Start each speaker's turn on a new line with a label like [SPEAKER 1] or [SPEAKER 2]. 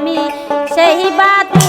[SPEAKER 1] আমি সেই বাত